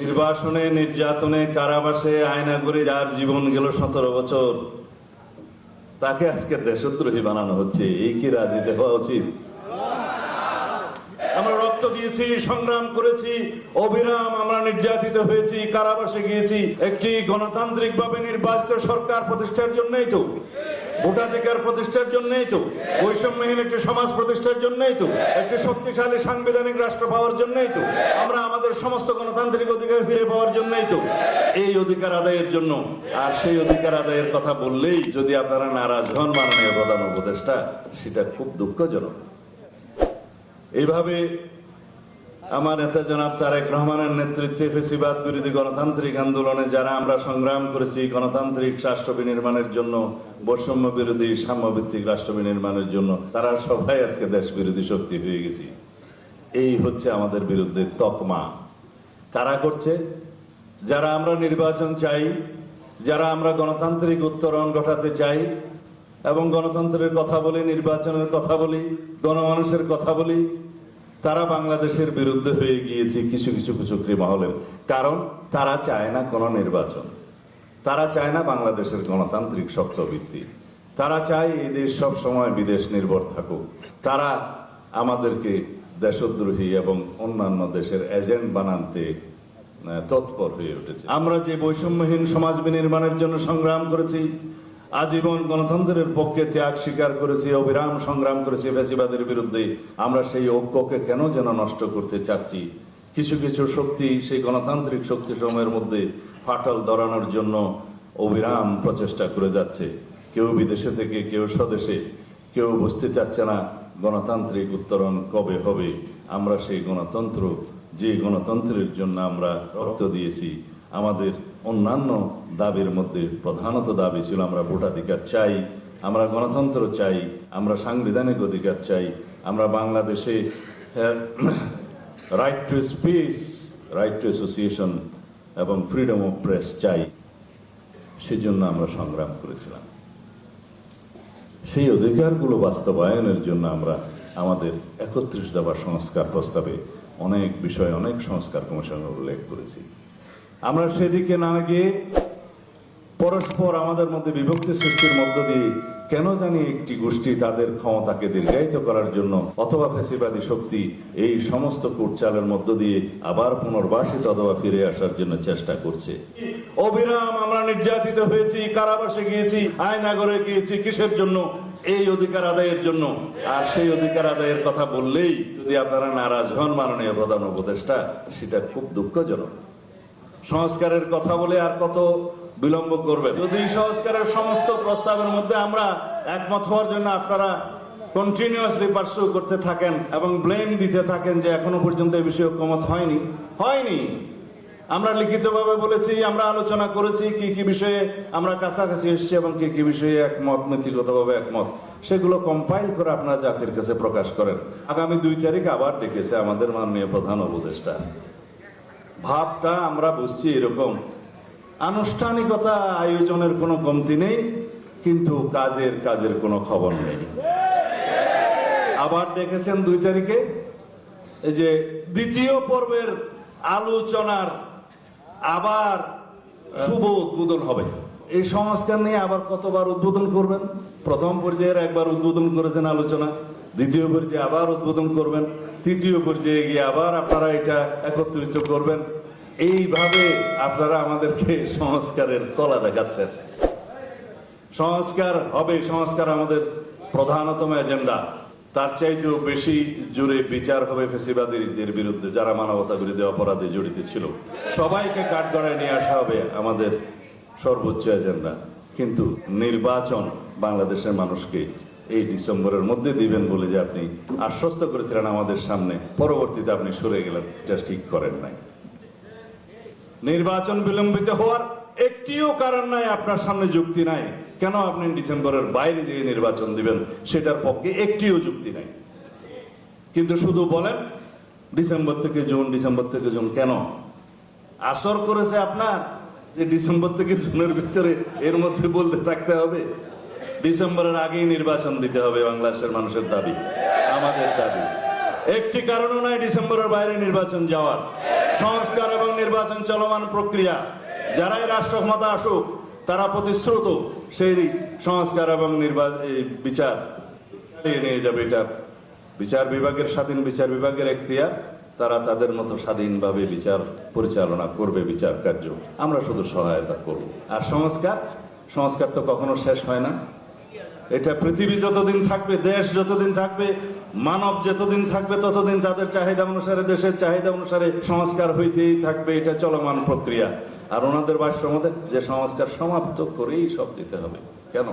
নির্বাসনে, নির্যাতনে, কারাবাসে আয়না করে যার জীবন গেল সতেরো বছর, তাকে আজকে দেশদ্রোহী বানানো হচ্ছে। এই কি রাজিতে হওয়া উচিত? আমরা রক্ত দিয়েছি, সংগ্রাম করেছি, অবিরাম আমরা নির্যাতিত হয়েছি, কারাবাসে গিয়েছি। একটি গণতান্ত্রিক ভাবে নির্বাচিত সরকার প্রতিষ্ঠার জন্যই তো। ভোটাধিকার প্রতিষ্ঠার জন্যই তো, বৈষম্যহীন একটি সমাজ প্রতিষ্ঠার জন্যই তো, একটি শক্তিশালী সাংবিধানিক রাষ্ট্র পাওয়ার জন্যই তো, আমরা আমাদের সমস্ত গণতান্ত্রিক অধিকার ফিরে পাওয়ার জন্যই তো। এই অধিকার আদায়ের জন্য, আর সেই অধিকার আদায়ের কথা বললেই যদি আপনারা নারাজ হন মাননীয় প্রধান উপদেষ্টা, সেটা খুব দুঃখজনক। এইভাবে আমার নেতা জনাব তারেক রহমানের নেতৃত্বে ফেসিবাদ বিরোধী গণতান্ত্রিক আন্দোলনে যারা আমরা সংগ্রাম করেছি, গণতান্ত্রিক রাষ্ট্র বিনির্মাণের জন্য, বৈষম্য বিরোধী, সাম্যভিত্তিক রাষ্ট্র বিনির্মাণের জন্য, তারা সবাই আজকে দেশ বিরোধী শক্তি হয়ে গেছি। এই হচ্ছে আমাদের বিরুদ্ধে তকমা। কারা করছে? যারা আমরা নির্বাচন চাই, যারা আমরা গণতান্ত্রিক উত্তরণ ঘটাতে চাই, এবং গণতন্ত্রের কথা বলি, নির্বাচনের কথা বলি, গণমানুষের কথা বলি তারা বাংলাদেশের বিরুদ্ধে হয়ে গিয়েছে কিছু কিছু কুচুকরি মহলের। কারণ তারা চায় না কোনো নির্বাচন। তারা চায় না বাংলাদেশের গণতান্ত্রিক শক্তভিত্তি তারা চায় এই দেশ সব সময় বিদেশ নির্ভর থাকুক। তারা আমাদেরকে দেশদ্রোহী এবং অন্যান্য দেশের এজেন্ট বানাতে তৎপর হয়ে উঠেছে। আমরা যে বৈষম্যহীন সমাজ বিনির্মাণের জন্য সংগ্রাম করেছি আজীবন গণতন্ত্রের পক্ষে ত্যাগ স্বীকার করেছি, অবিরাম সংগ্রাম করেছি ফ্যাসিবাদের বিরুদ্ধে। আমরা সেই ঐক্যকে কেন যেন নষ্ট করতে চাচ্ছি? কিছু কিছু শক্তি সেই গণতান্ত্রিক শক্তি সময়ের মধ্যে ফাটল ধরানোর জন্য অবিরাম প্রচেষ্টা করে যাচ্ছে। কেউ বিদেশে থেকে, কেউ স্বদেশে, কেউ বুঝতে চাচ্ছে না গণতান্ত্রিক উত্তরণ কবে হবে। আমরা সেই গণতন্ত্র, যে গণতন্ত্রের জন্য আমরা রক্ত দিয়েছি, আমাদের অন্যান্য দাবির মধ্যে প্রধানত দাবি ছিল, আমরা ভোটাধিকার চাই, আমরা গণতন্ত্র চাই, আমরা সাংবিধানিক অধিকার চাই, আমরা বাংলাদেশে right to speech right to association এবং ফ্রিডম অফ প্রেস চাই। সেজন্য আমরা সংগ্রাম করেছিলাম। সেই অধিকারগুলো বাস্তবায়নের জন্য আমরা আমাদের একত্রিশ দফা সংস্কার প্রস্তাবে অনেক বিষয়ে অনেক সংস্কার কমিশনের উল্লেখ করেছি। আমরা সেদিকে না গিয়ে পরস্পর আমাদের মধ্যে বিভক্তি সৃষ্টির মধ্য দিয়ে কেন জানি একটি গোষ্ঠী তাদের ক্ষমতাকে দীর্ঘায়িত করার জন্য অথবা ফেসিবাদী শক্তি এই সমস্ত কুটচালের মধ্য দিয়ে আবার পুনর্বাসিত অথবা ফিরে আসার জন্য চেষ্টা করছে। অবিরাম আমরা নির্যাতিত হয়েছি, কারাবাসে গিয়েছি, আয়নাগরে গিয়েছি, কিসের জন্য? এই অধিকার আদায়ের জন্য। আর সেই অধিকার আদায়ের কথা বললেই যদি আপনারা নারাজ হন মাননীয় প্রধান উপদেষ্টা, সেটা খুব দুঃখজনক। সংস্কারের কথা বলে আর কত বিলম্ব করবে? যদি সংস্কারের সমস্ত প্রস্তাবের মধ্যে আমরা একমত হওয়ার জন্য আপনারা কন্টিনিউয়াসলি পার্সু করতে থাকেন এবং ব্লেম দিতে থাকেন যে এখনও পর্যন্ত এই বিষয়ে ঐক্যমত হয়নি হয়নি। আমরা লিখিতভাবে বলেছি, আমরা আলোচনা করেছি কি কি বিষয়ে আমরা কাছাকাছি এসেছি এবং কি কি বিষয়ে একমত নীতিগতভাবে একমত। সেগুলো কম্পাইল করে আপনারা জাতির কাছে প্রকাশ করেন। আগামী দুই তারিখ আবার ডেকেছে আমাদের মাননীয় প্রধান উপদেষ্টা। ভাবটা আমরা বুঝছি এরকম। আনুষ্ঠানিকতা আয়োজনের কোনো কমতি নেই, কিন্তু কাজের কাজের কোনো খবর নেই। আবার ডেকেছেন দুই তারিখে, এই যে দ্বিতীয় পর্বের আলোচনার আবার শুভ উদ্বোধন হবে। এই সংস্কার নিয়ে আবার কতবার উদ্বোধন করবেন? প্রথম পর্যায়ের একবার উদ্বোধন করেছেন আলোচনা। দ্বিতীয় পর্যায়ে আবার উদ্বোধন করবেন, তৃতীয় পর্যায়ে গিয়ে আবার আপনারা এটা একত্রিত করবেন। এইভাবে আপনারা আমাদেরকে সংস্কারের কলা দেখাচ্ছেন। সংস্কার হবে, সংস্কার আমাদের প্রধানতম এজেন্ডা। তার চাইতেও বেশি জুড়ে বিচার হবে ফেসিবাদীদের বিরুদ্ধে, যারা মানবতা বিরোধী অপরাধে জড়িত ছিল। সবাইকে কাঠগড়ায় নিয়ে আসা হবে আমাদের সর্বোচ্চ এজেন্ডা। কিন্তু নির্বাচন বাংলাদেশের মানুষকে এই ডিসেম্বরের মধ্যে দিবেন বলে যে আপনি আশ্বস্ত করেছিলেন আমাদের সামনে, পরবর্তীতে আপনি সরে গেলেন, এটা ঠিক করেন নাই। নির্বাচন বিলম্বিত হওয়ার একটিও কারণ নাই, আপনার সামনে যুক্তি নাই। কেন আপনি ডিসেম্বরের বাইরে যে নির্বাচন দিবেন, সেটার পক্ষে একটিও যুক্তি নাই। কিন্তু শুধু বলেন, ডিসেম্বর থেকে জুন, ডিসেম্বর থেকে জুন কেন? আসর করেছে আপনার, যে ডিসেম্বর থেকে জুনের ভিতরে এর মধ্যে বলতে থাকতে হবে। ডিসেম্বরের আগেই নির্বাচন দিতে হবে বাংলাদেশের মানুষের দাবি, আমাদের দাবি। একটি কারণও নাই ডিসেম্বরের বাইরে নির্বাচন যাওয়ার। সংস্কার এবং নির্বাচন চলমান প্রক্রিয়া, যারাই রাষ্ট্র ক্ষমতা আসুক, তারা প্রতিশ্রুত সেই সংস্কার এবং নির্বাচন বিচার নিয়ে যাবে। এটা বিচার বিভাগের, স্বাধীন বিচার বিভাগের এখতিয়ার, তারা তাদের মতো স্বাধীনভাবে বিচার পরিচালনা করবে, বিচার কার্য। আমরা শুধু সহায়তা করব। আর সংস্কার সংস্কার তো কখনো শেষ হয় না। এটা পৃথিবী যতদিন থাকবে, দেশ যতদিন থাকবে, মানব যতদিন থাকবে, ততদিন তাদের চাহিদা অনুসারে, দেশের চাহিদা অনুসারে সংস্কার হইতেই থাকবে, এটা চলমান প্রক্রিয়া। আর ওনাদের মতে, যে সংস্কার সমাপ্ত করেই সব দিতে হবে। কেন?